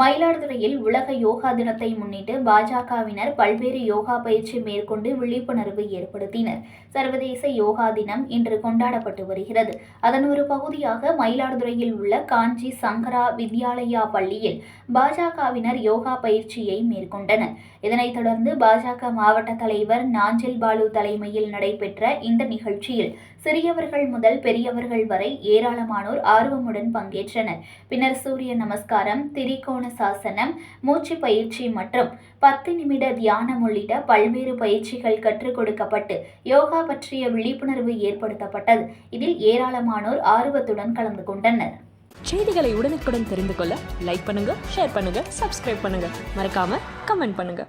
மயிலாடுதுறையில் உலக யோகா தினத்தை முன்னிட்டு பாஜகவினர் பல்வேறு யோகா பயிற்சி மேற்கொண்டு விழிப்புணர்வு ஏற்படுத்தினர். சர்வதேச யோகா தினம் இன்று கொண்டாடப்பட்டு வருகிறது. அதன் ஒரு பகுதியாக மயிலாடுதுறையில் உள்ள காஞ்சி சங்கரா வித்யாலயா பள்ளியில் பாஜகவினர் யோகா பயிற்சியை மேற்கொண்டனர். இதனைத் தொடர்ந்து பாஜக மாவட்ட தலைவர் நாஞ்சில் பாலு தலைமையில் நடைபெற்ற இந்த நிகழ்ச்சியில் சிறியவர்கள் முதல் பெரியவர்கள் வரை ஏராளமானோர் ஆர்வமுடன் பங்கேற்றனர். பின்னர் சூரிய நமஸ்காரம் திரிகோண சாசனம் மூச்சு பயிற்சி மற்றும் பத்து நிமிட தியானம் உள்ளிட்ட பல்வேறு பயிற்சிகள் கற்றுக் கொடுக்கப்பட்டு யோகா பற்றிய விழிப்புணர்வு ஏற்படுத்தப்பட்டது. இதில் ஏராளமானோர் ஆர்வத்துடன் கலந்து கொண்டனர். செய்திகளை உடனுக்குடன் தெரிந்து கொள்ள லைக் பண்ணுங்க ஷேர் பண்ணுங்க சப்ஸ்கிரைப் பண்ணுங்க. மறக்காம கமெண்ட் பண்ணுங்க.